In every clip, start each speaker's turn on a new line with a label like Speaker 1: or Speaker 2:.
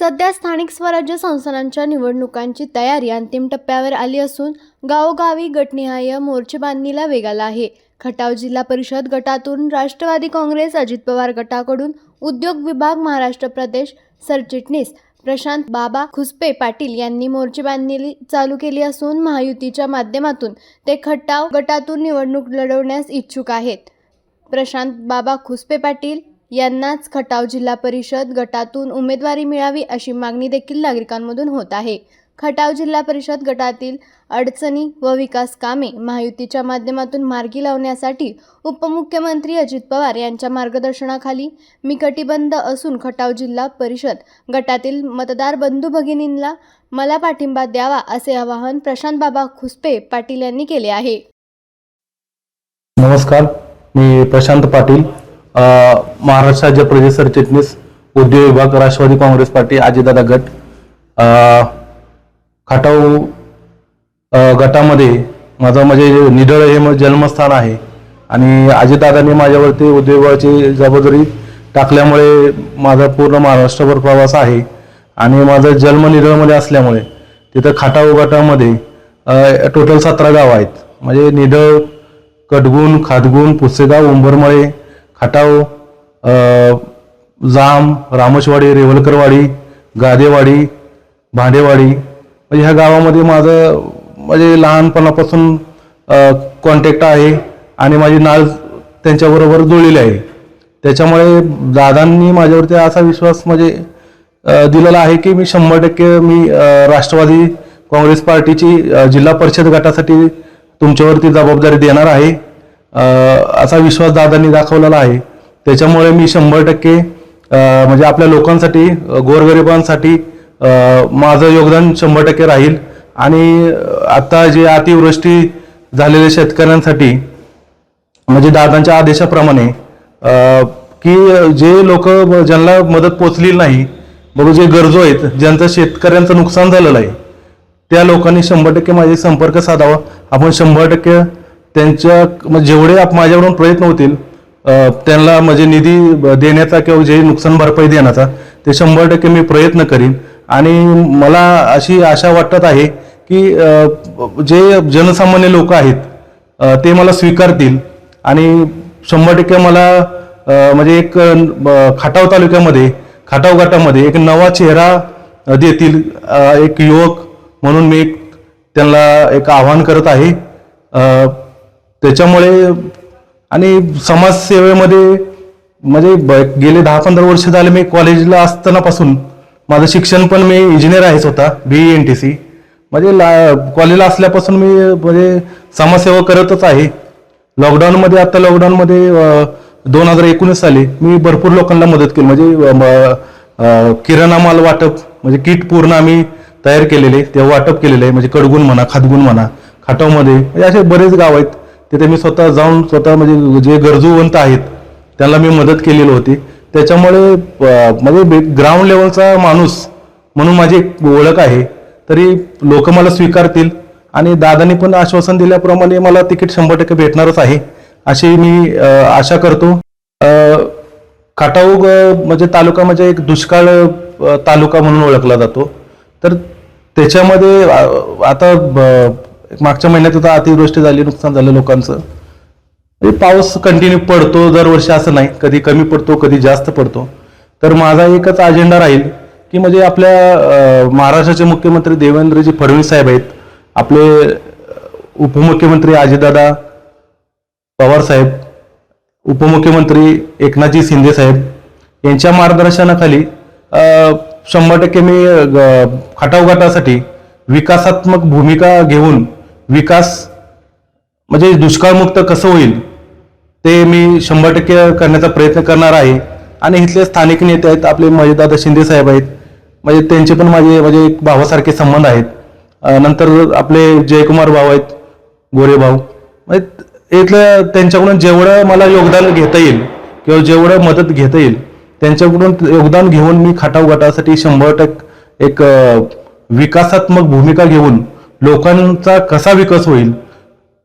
Speaker 1: सध्या स्थानिक स्वराज्य संस्थांच्या निवडणुकांची तयारी अंतिम टप्प्यावर आली असून गावोगावी गटनिहाय मोर्चेबांधणीला वेग आला आहे. खटाव जिल्हा परिषद गटातून राष्ट्रवादी काँग्रेस अजित पवार गटाकडून उद्योग विभाग महाराष्ट्र प्रदेश सरचिटणीस प्रशांत बाबा खुसपे पाटील यांनी मोर्चेबांधणी चालू केली असून महायुतीच्या माध्यमातून ते खटाव गटातून निवडणूक लढवण्यास इच्छुक आहेत. प्रशांत बाबा खुसपे पाटील यांनाच खटाव जिल्हा परिषद गटातून उमेदवारी मिळावी अशी मागणी देखील नागरिकांमधून होत आहे. खटाव जिल्हा परिषद गटातील अडचणी व विकास कामे महायुतीच्या माध्यमातून मार्गी लावण्यासाठी उपमुख्यमंत्री अजित पवार यांच्या मार्गदर्शनाखाली मी कटिबंध असून खटाव जिल्हा परिषद गटातील मतदार बंधू भगिनींना मला पाठिंबा द्यावा असे आवाहन प्रशांत बाबा खुसपे पाटील यांनी केले आहे.
Speaker 2: नमस्कार मी प्रशांत पाटील. महाराष्ट्र राज्य प्रदेश सरचिटणीस उद्योग विभाग राष्ट्रवादी काँग्रेस पार्टी अजितदादा गट खाटाऊ गटामध्ये माझं म्हणजे निधळ हे जन्मस्थान आहे. आणि अजितदादांनी माझ्यावरती उद्योग विभागाची जबाबदारी टाकल्यामुळे माझा पूर्ण महाराष्ट्रभर प्रवास आहे. आणि माझा जन्म निधळमध्ये असल्यामुळे तिथं खाटाऊ गटामध्ये टोटल सतरा गाव आहेत. म्हणजे निधळ कटगुण खादगुण पुसेगाव उंबरमळे खटाव जाम रामचवाडी रेवलकरवाडी गादेवाडी भांडेवाडी. म्हणजे ह्या गावामध्ये माझं म्हणजे लहानपणापासून कॉन्टॅक्ट आहे आणि माझी नाळ त्यांच्याबरोबर जुळलेली आहे. त्याच्यामुळे दादांनी माझ्यावरती असा विश्वास म्हणजे दिलेला आहे की मी शंभर टक्के मी राष्ट्रवादी काँग्रेस पार्टीची जिल्हा परिषद गटासाठी तुमच्यावरती जबाबदारी देणार आहे. असा विश्वास दादांनी दाखवलेला आहे. त्याच्यामुळे मी शंभर टक्के म्हणजे आपल्या लोकांसाठी गोरगरिबांसाठी माझं योगदान शंभर टक्के राहील. आणि आता जे अतिवृष्टी झालेल्या शेतकऱ्यांसाठी म्हणजे दादांच्या आदेशाप्रमाणे की जे लोक ज्यांना मदत पोचलेली नाही बघू जे गरजू आहेत ज्यांचं शेतकऱ्यांचं नुकसान झालेलं आहे त्या लोकांनी शंभर टक्के माझे संपर्क साधावा. आपण शंभर टक्के त्यांच्या जेवढे आप- माझ्याकडून प्रयत्न होतील त्यांना म्हणजे निधी ब- देण्याचा किंवा जे नुकसान भरपाई देण्याचा ते शंभर टक्के मी प्रयत्न करीन. आणि मला अशी आशा वाटत आहे की जे जनसामान्य लोक आहेत ते मला स्वीकारतील. आणि शंभर टक्के मला म्हणजे एक खाटाव तालुक्यामध्ये खाटाव गटामध्ये एक नवा चेहरा देतील एक युवक म्हणून मी त्यांना एक आव्हान करत आहे. त्याच्यामुळे आणि समाजसेवेमध्ये म्हणजे ब- गेले दहा पंधरा वर्ष झाले मी कॉलेजला असतानापासून माझं शिक्षण पण मी इंजिनियर आहेच होता बी एन टी सी म्हणजे ला कॉलेजला असल्यापासून मी म्हणजे समाजसेवा करतच आहे. लॉकडाऊनमध्ये आता लॉकडाऊनमध्ये दोन हजार एकोणीस साली मी भरपूर लोकांना मदत केली. म्हणजे किराणा माल वाटप म्हणजे किट पूर्ण आम्ही तयार केलेले ते वाटप केलेले आहे म्हणजे कडगुण म्हणा खातगुण म्हणा खाटावमध्ये म्हणजे असे बरेच गाव आहेत. तिथे मी स्वतः जाऊन स्वतः म्हणजे जे गरजूवंत आहेत त्यांना मी मदत केलेली होती. त्याच्यामुळे म्हणजे ग्राउंड लेवलचा माणूस म्हणून माझी एक ओळख आहे. तरी लोक मला स्वीकारतील आणि दादानी पण आश्वासन दिल्याप्रमाणे मला तिकीट शंभर टक्के भेटणारच आहे अशी मी आशा करतो. खाटाऊग म्हणजे तालुका म्हणजे एक दुष्काळ तालुका म्हणून ओळखला जातो. तर त्याच्यामध्ये आता ब- मागच्या महिन्यात आता अतिवृष्टी झाली नुकसान झालं लोकांचं. म्हणजे पाऊस कंटिन्यू पडतो दरवर्षी असं नाही. कधी कमी पडतो कधी जास्त पडतो. तर माझा एकच अजेंडा राहील की म्हणजे आपल्या महाराष्ट्राचे मुख्यमंत्री देवेंद्रजी फडणवीस साहेब आहेत. आपले उपमुख्यमंत्री अजितदादा पवार साहेब उपमुख्यमंत्री एकनाथजी शिंदे साहेब यांच्या मार्गदर्शनाखाली शंभर टक्के मी खटावघाटासाठी विकासात्मक भूमिका घेऊन विकास म्हणजे दुष्काळमुक्त कसं होईल ते मी शंभर टक्के करण्याचा प्रयत्न करणार आहे. आणि इथले स्थानिक नेते आहेत आपले मजेदादा शिंदे साहेब आहेत म्हणजे त्यांचे पण माझे म्हणजे एक भावासारखे संबंध आहेत. नंतर आपले जयकुमार भाऊ आहेत गोरे भाऊ. म्हणजे इथलं त्यांच्याकडून जेवढं मला योगदान घेता येईल किंवा जेवढं मदत घेता येईल त्यांच्याकडून योगदान घेऊन मी खटाव गटासाठी शंभर टक्के एक विकासात्मक भूमिका घेऊन लोकांचा कसा विकास होईल?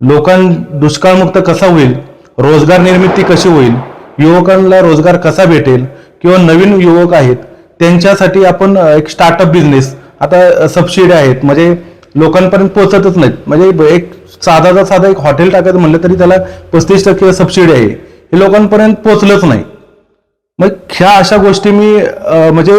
Speaker 2: लोकां दुष्काळमुक्त कसा होईल? रोजगार निर्मिती कशी होईल? युवकांना रोजगार कसा भेटेल? किंवा नवीन युवक आहेत त्यांच्यासाठी आपण एक स्टार्टअप बिझनेस आता सबसिडी आहेत. म्हणजे लोकांपर्यंत पोहोचतच नाहीत. म्हणजे एक साधा साधा एक हॉटेल टाकायचं म्हणलं तरी त्याला पस्तीस टक्के सबसिडी आहे. हे लोकांपर्यंत पोहोचलंच नाही. मग ह्या अशा गोष्टी मी म्हणजे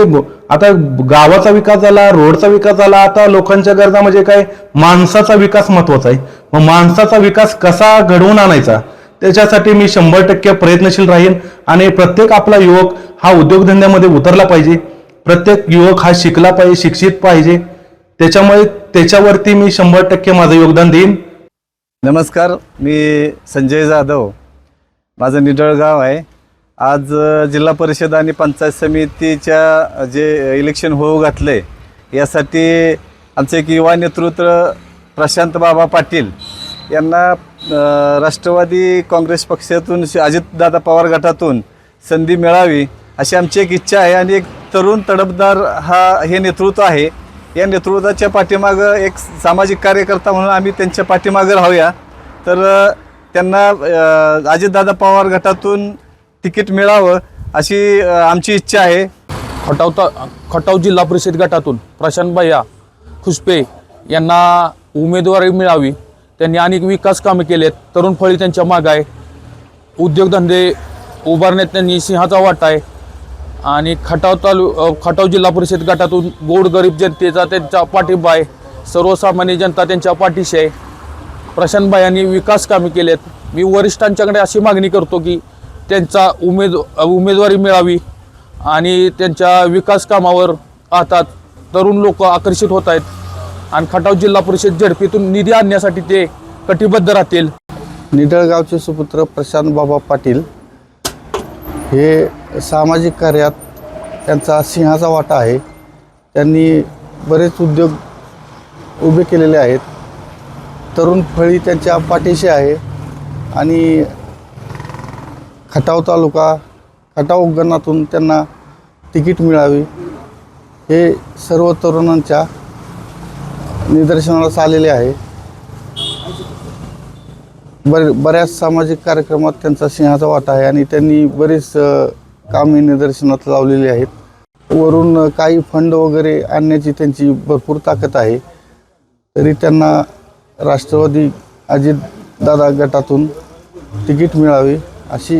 Speaker 2: आता गावाचा विकास झाला रोडचा विकास झाला आता लोकांच्या गरजा म्हणजे काय? माणसाचा विकास महत्त्वाचा आहे. मग माणसाचा विकास कसा घडवून आणायचा? त्याच्यासाठी मी शंभर टक्के प्रयत्नशील राहीन आणि प्रत्येक आपला युवक हा उद्योगधंद्यामध्ये उतरला पाहिजे. प्रत्येक युवक हा शिकला पाहिजे शिक्षित पाहिजे. त्याच्यामुळे त्याच्यावरती मी शंभर टक्के माझं योगदान देईन.
Speaker 3: नमस्कार मी संजय जाधव. माझं निडळ गाव आहे. आज जिल्हा परिषद आणि पंचायत समितीच्या जे इलेक्शन होऊ घातले यासाठी आमचे एक युवा नेतृत्व प्रशांत बाबा पाटील यांना राष्ट्रवादी काँग्रेस पक्षातून श- अजितदादा पवार गटातून संधी मिळावी अशी आमची एक इच्छा आहे. आणि एक तरुण तडफदार हा हे नेतृत्व आहे. या नेतृत्वाच्या पाठीमागं एक सामाजिक कार्यकर्ता म्हणून आम्ही त्यांच्या पाठीमागं राहूया. तर त्यांना अजितदादा पवार गटातून तिकीट मिळावं अशी अ, आमची इच्छा आहे.
Speaker 4: खटाव ता खटाव जिल्हा परिषद गटातून प्रशांत भैया खुसपे यांना उमेदवारी मिळावी. त्यांनी अनेक विकास कामे केलेत. तरुण फळी त्यांच्या माग आहे उद्योगधंदे उभारण्यात त्यांनी सिंहाचा वाटा आहे. आणि खटाव तालु अ, खटाव जिल्हा परिषद गटातून गोरगरीब जनतेचा त्यांचा पाठिंबा आहे. सर्वसामान्य जनता त्यांच्या पाठीशी आहे. प्रशांत भायांनी विकास कामे केलेत. मी वरिष्ठांच्याकडे अशी मागणी करतो की त्यांचा उमेद उमेदवारी मिळावी आणि त्यांच्या विकास कामावर आता तरुण लोक आकर्षित होत आहेत. आणि खटाव जिल्हा परिषद झडपीतून निधी आणण्यासाठी ते कटिबद्ध राहतील.
Speaker 5: निडळगावचे सुपुत्र प्रशांत बाबा पाटील हे सामाजिक कार्यात त्यांचा सिंहाचा वाटा आहे. त्यांनी बरेच उद्योग उभे केलेले आहेत. तरुण फळी त्यांच्या पाठीशी आहे आणि खटाव तालुका खटाव गणातून त्यांना तिकीट मिळावी हे सर्व तरुणांच्या निदर्शनास आलेले आहे. बर बऱ्याच सामाजिक कार्यक्रमात त्यांचा सिंहाचा वाटा आहे आणि त्यांनी बरीच कामे निदर्शनात लावलेली आहेत. वरून काही फंड वगैरे आणण्याची त्यांची भरपूर ताकद आहे. तरी त्यांना राष्ट्रवादी अजितदादा गटातून तिकीट मिळावे अशी